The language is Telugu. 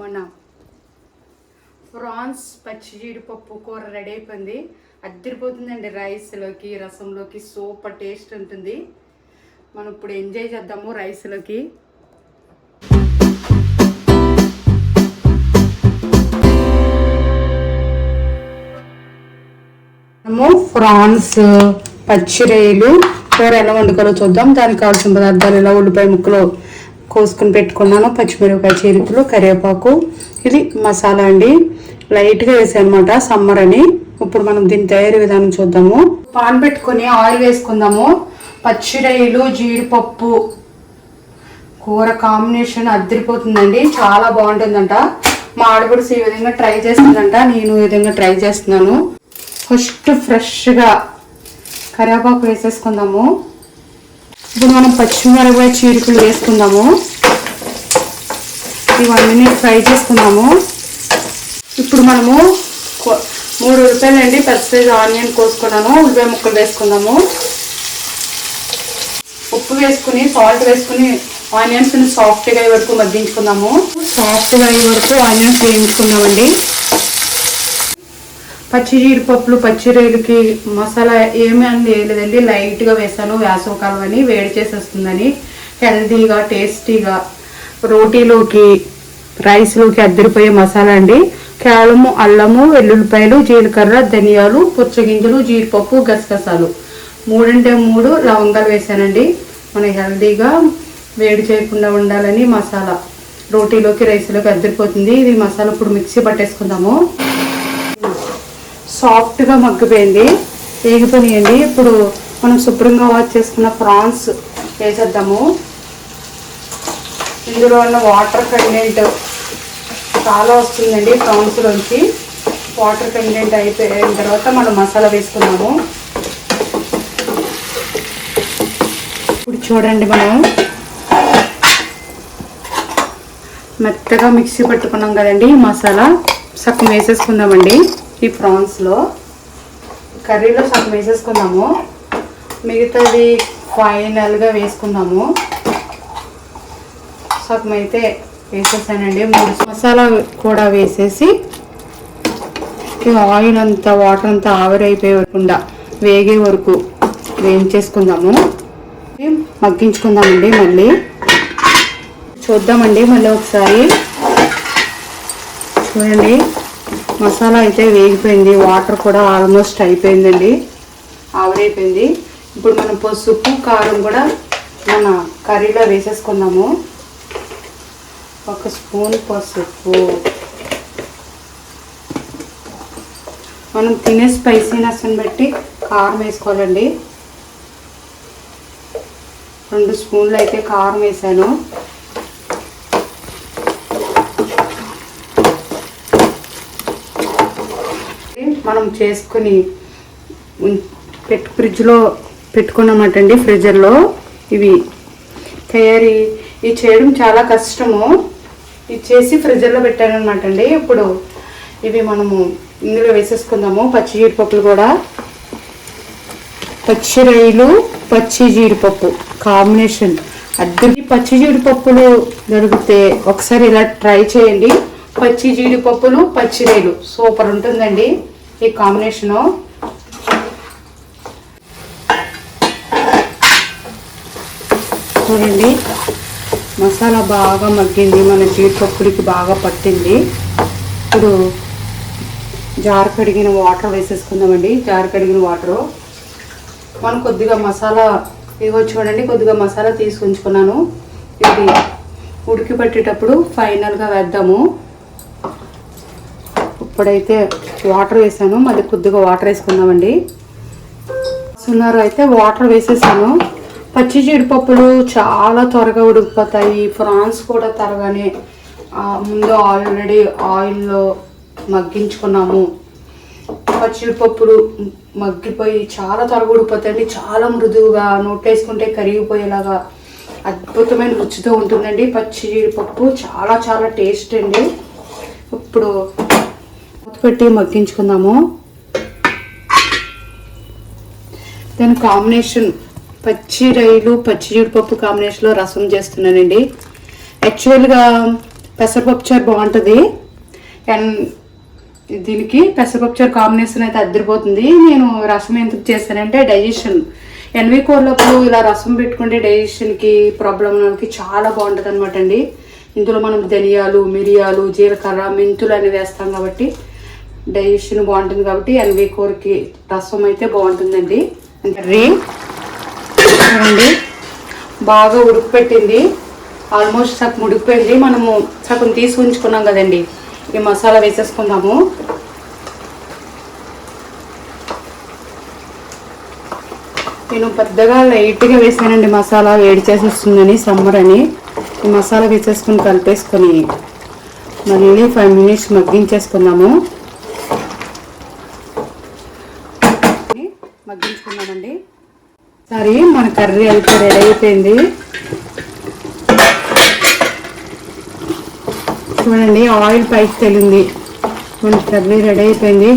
మన ప్రాన్స్ పచ్చి జీడిపప్పు కూర రెడీ అయిపోయింది. అద్దరిపోతుందండి రైస్లోకి రసంలోకి సూపర్ టేస్ట్ ఉంటుంది. మనం ఇప్పుడు ఎంజాయ్ చేద్దాము రైస్లోకి. మనము ఫ్రాన్స్ పచ్చిరొయ్యలు కూర ఎలా వండుకోవాలో చూద్దాం. దానికి కావాల్సిన పదార్థాలు ఇలా ఉల్లిపాయ ముక్కలు కోసుకుని పెట్టుకున్నాను పచ్చిమిరపకాయ చీరికలు కరివేపాకు. ఇది మసాలా అండి. లైట్గా వేసానమాట అనమాట సమ్మర్ అని. ఇప్పుడు మనం దీని తయారీ విధానం చూద్దాము. పాన్ పెట్టుకొని ఆయిల్ వేసుకుందాము. పచ్చిరొయ్యలు జీడిపప్పు కూర కాంబినేషన్ అద్దరిపోతుందండి. చాలా బాగుంటుందంట. మా ఆడపడుసు ఈ విధంగా ట్రై చేస్తుందంట. నేను ఈ విధంగా ట్రై చేస్తున్నాను. ఫస్ట్ ఫ్రెష్గా కరివేపాకు వేసేసుకుందాము. ఇప్పుడు మనం పచ్చిమిరపకాయ చీరికలు వేసుకుందాము. ఇవన్నీ ఫ్రై చేసుకుందాము. ఇప్పుడు మనము మూడు ఉల్లిపాయలండి పెద్ద సైజ్ ఆనియన్ కోసుకున్నాను. ఉల్లిపాయ ముక్కలు వేసుకుందాము. ఉప్పు వేసుకుని సాల్ట్ వేసుకుని ఆనియన్స్ సాఫ్ట్గా అయ్యే వరకు మగ్గించుకుందాము. సాఫ్ట్గా అయ్యే వరకు ఆనియన్స్ వేయించుకుందామండి. పచ్చి జీడిపప్పులు పచ్చి మసాలా ఏమీ అని వేయలేదండి లైట్గా వేసాను వేసవకాలం అని వేడి చేసేస్తుందని. హెల్దీగా టేస్టీగా రోటీలోకి రైస్లోకి అద్దరిపోయే మసాలా అండి. కేవలము అల్లము వెల్లుల్లిపాయలు జీలకర్ర ధనియాలు పుచ్చగింజలు జీడిపప్పు గసగసాలు. మూడంటే మూడు లవంగాలు వేసానండి. మన హెల్దీగా వేడి చేయకుండా ఉండాలని మసాలా రోటీలోకి రైస్లోకి అద్దరిపోతుంది. ఇది మసాలా ఇప్పుడు మిక్సీ పట్టేసుకుందాము. సాఫ్ట్గా మగ్గిపోయింది. వేగిపోయినాయండి ఇప్పుడు మనం శుభ్రంగా వాష్ చేసుకున్న ప్రాన్స్ వేసేద్దాము. ఇందులో ఉన్న వాటర్ కంటెంట్ చాలా వస్తుందండి ప్రాన్స్లోంచి వాటర్ కంటెంట్ అయిపోయిన తర్వాత మనం మసాలా వేసుకున్నాము ఇప్పుడు చూడండి మనం. మెత్తగా మిక్సీ పట్టుకున్నాం కదండి మసాలా. సగం వేసేసుకుందామండి. ఈ ప్రాన్స్లో కర్రీలో సగం వేసేసుకున్నాము మిగతాది ఫైనల్గా వేసుకున్నాము సగం అయితే వేసేసానండి. మూడు మసాలా కూడా వేసేసి ఆయిల్ అంతా వాటర్ అంతా ఆవిరైపోయకుండా వేగే వరకు వేయించేసుకుందాము. మగ్గించుకుందామండి మళ్ళీ. చూద్దామండి మళ్ళీ ఒకసారి. చూడండి. మసాలా అయితే వేగిపోయింది వాటర్ కూడా ఆల్మోస్ట్ అయిపోయిందండి ఆవిరైపోయింది. ఇప్పుడు మనం పసుపు కారం కూడా మన కర్రీలో వేసేసుకుందాము. ఒక స్పూన్ పసుపు. మనం తినే స్పైసీనెస్ని బట్టి కారం వేసుకోవాలండి. రెండు స్పూన్లు అయితే కారం వేసాను. మనం చేసుకుని పెట్టు ఫ్రిడ్జ్లో పెట్టుకున్నామటండి ఫ్రిడ్జర్లో. ఇవి తయారీ ఇవి చేయడం చాలా కష్టము. ఇది చేసి ఫ్రిడ్జర్లో పెట్టానమాట అండి. ఇప్పుడు ఇవి మనము ఇందులో వేసేసుకుందాము. పచ్చి జీడిపప్పులు కూడా. పచ్చి రైలు పచ్చి జీడిపప్పు. కాంబినేషన్. అద్దరికి పచ్చి జీడిపప్పులు దొరికితే ఒకసారి ఇలా ట్రై చేయండి. పచ్చి జీడిపప్పులు పచ్చి రొయ్యలు. సూపర్ ఉంటుందండి. ఈ కాంబినేషను. చూడండి మసాలా బాగా మగ్గింది మన జీడిపప్పుడికి బాగా పట్టింది. ఇప్పుడు జార్ కడిగిన వాటర్ వేసేసుకుందామండి జార్ కడిగిన వాటరు. మనం కొద్దిగా మసాలా ఇదిగో చూడండి కొద్దిగా మసాలా తీసుకుంచుకున్నాను. ఇది ఉడికి పట్టేటప్పుడు ఫైనల్గా వేద్దాము. ఇప్పుడైతే వాటర్ వేసాను. మళ్ళీ కొద్దిగా వాటర్ వేసుకుందామండి. సున్నారు అయితే వాటర్ వేసేసాను. పచ్చి జీడిపప్పులు చాలా త్వరగా ఉడికిపోతాయి. ఫ్రాన్స్ కూడా త్వరగానే ముందు ఆల్రెడీ ఆయిల్లో మగ్గించుకున్నాము. పచ్చిపప్పులు మగ్గిపోయి చాలా త్వరగా ఉడిపోతాయండి చాలా మృదువుగా నోట్లేసుకుంటే కరిగిపోయేలాగా అద్భుతమైన రుచితో ఉంటుందండి. పచ్చి జీడిపప్పు చాలా చాలా టేస్ట్ అండి. ఇప్పుడు పెట్టి మగ్గించుకుందాము. దాని కాంబినేషన్ పచ్చి రైలు పచ్చి జీడిపప్పు కాంబినేషన్లో రసం చేస్తున్నానండి. యాక్చువల్గా పెసరపప్పు చారు బాగుంటుంది. అండ్ దీనికి పెసరపప్పు చారు కాంబినేషన్ అయితే అద్దరిపోతుంది. నేను రసం ఎందుకు చేశానంటే డైజెషన్ ఎన్వి కూరలప్పుడు ఇలా రసం పెట్టుకుంటే డైజెషన్కి ప్రాబ్లం వాళ్ళకి చాలా బాగుంటుంది అనమాట అండి. ఇందులో మనం ధనియాలు మిరియాలు జీలకర్ర మెంతులు అనేవి వేస్తాం కాబట్టి డైజెషన్ బాగుంటుంది కాబట్టి ఎన్వి కూరకి రసం అయితే బాగుంటుందండి. కర్రీ చూడండి బాగా ఉడికిపెట్టింది. ఆల్మోస్ట్ సగం ఉడికిపోయింది మనము సగం తీసి ఉంచుకున్నాం కదండి. ఈ మసాలా వేసేసుకుందాము. నేను పెద్దగా లైట్గా వేసానండి మసాలా. వేడి చేసేస్తుందని సమ్మర్ అని. ఈ మసాలా వేసేసుకుని కలిపేసుకొని మళ్ళీ ఫైవ్ మినిట్స్ మగ్గించేసుకుందాము. మగ్గించుకున్నామండి. సరే మన కర్రీ అయితే రెడీ అయిపోయింది. చూడండి ఆయిల్ పైకి తెలింది. మన కర్రీ రెడీ అయిపోయింది.